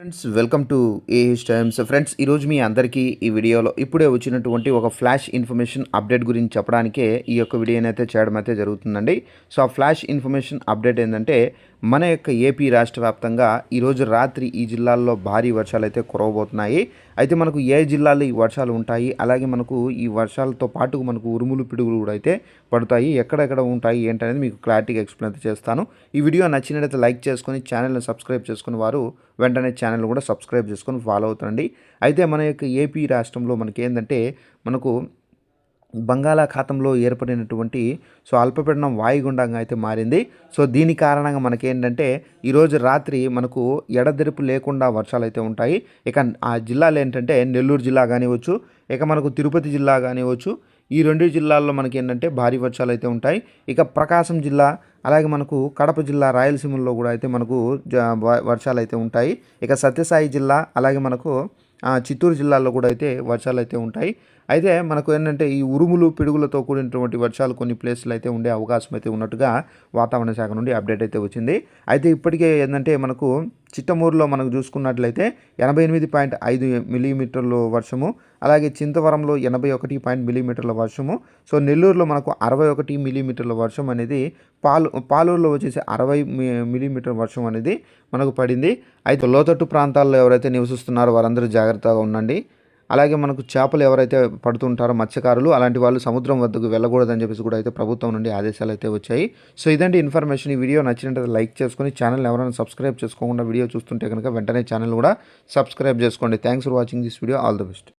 Friends welcome to AH times friends ఈరోజు మీ అందరికీ ఈ వీడియోలో ఇప్పుడే వచ్చినటువంటి ఒక ఫ్లాష్ ఇన్ఫర్మేషన్ అప్డేట్ గురించి చెప్పడానికే ఈ యొక్క వీడియోని అయితే చేయడం అయితే జరుగుతుందండి. సో ఆ ఫ్లాష్ ఇన్ఫర్మేషన్ అప్డేట్ ఏంటంటే మన యొక్క ఏపీ రాష్ట్ర వ్యాప్తంగా ఈరోజు రాత్రి ఈ జిల్లాల్లో భారీ వర్షాలు అయితే కురవబోతున్నాయి. అయితే మనకు ఏ జిల్లాలో ఈ వర్షాలు ఉంటాయి? అలాగే మనకు ఈ వర్షాలతో పాటు మనకు ఉరుములు పిడుగులు కూడా అయితే పడతాయి. ఎక్కడెక్కడ ఉంటాయి? ఏంటనేది మీకు క్లారిటీగా ఎక్స్ప్లెయిన్ చేస్తాను. ఈ వీడియో నచ్చినట్లయితే లైక్ చేసుకొని ఛానల్ని సబ్స్క్రైబ్ చేసుకుని వారు వెంటనే ఛానల్ కూడా సబ్స్క్రైబ్ చేసుకొని ఫాలో అవుతారండి అయితే మన యొక్క ఏపీ రాష్ట్రంలో మనకి ఏంటంటే మనకు బంగాళాఖాతంలో ఏర్పడినటువంటి సో అల్పపీడనం వాయుగుండంగా అయితే మారింది. సో దీని కారణంగా మనకేంటంటే ఈరోజు రాత్రి మనకు ఎడదెరుపు లేకుండా వర్షాలు అయితే ఉంటాయి. ఇక ఆ జిల్లాలు ఏంటంటే నెల్లూరు జిల్లా కానివచ్చు ఇక మనకు తిరుపతి జిల్లా కానివచ్చు ఈ రెండు జిల్లాల్లో మనకి ఏంటంటే భారీ వర్షాలు అయితే ఉంటాయి. ఇక ప్రకాశం జిల్లా అలాగే మనకు కడప జిల్లా రాయలసీమలో కూడా అయితే మనకు జ- వర్షాలు అయితే ఉంటాయి. ఇక సత్యసాయి జిల్లా అలాగే మనకు చిత్తూరు జిల్లాలో కూడా అయితే వర్షాలు అయితే ఉంటాయి. అయితే మనకు ఏంటంటే ఈ ఉరుములు పిడుగులతో కూడినటువంటి వర్షాలు కొన్ని ప్లేస్లు అయితే ఉండే అవకాశం అయితే ఉన్నట్టుగా వాతావరణ శాఖ నుండి అప్డేట్ అయితే వచ్చింది. అయితే ఇప్పటికే ఏంటంటే మనకు చిట్టమూరులో మనకు చూసుకున్నట్లయితే ఎనభై ఎనిమిది పాయింట్ ఐదు మిల్లీమీటర్లు వర్షము అలాగే చింతవరంలో ఎనభై ఒకటి పాయింట్ మిల్లీమీటర్ల వర్షము. సో నెల్లూరులో మనకు అరవై ఒకటి మిల్లీమీటర్ల వర్షం అనేది పాలు పాలూరులో వచ్చేసి అరవై మిలీమీటర్ వర్షం అనేది మనకు పడింది. అయితే లోతట్టు ప్రాంతాల్లో ఎవరైతే నివసిస్తున్నారో వారందరూ జాగ్రత్తగా ఉండండి. అలాగే మనకు చేపలు ఎవరైతే పడుతుంటారో మత్స్యకారులు అలాంటి వాళ్ళు సముద్రం వద్దకు వెళ్ళకూడదని చెప్పేసి కూడా అయితే ప్రభుత్వం నుండి ఆదేశాలు అయితే వచ్చాయి. సో ఇదండి ఇన్ఫర్మేషన్ ఈ వీడియో. నచ్చినట్లయితే లైక్ చేసుకొని ఛానల్ ఎవరైనా సబ్స్క్రైబ్ చేసుకోకుండా వీడియో చూస్తుంటే కనుక వెంటనే ఛానల్ కూడా సబ్స్క్రైబ్ చేసుకోండి. Thanks for watching this video. All the best.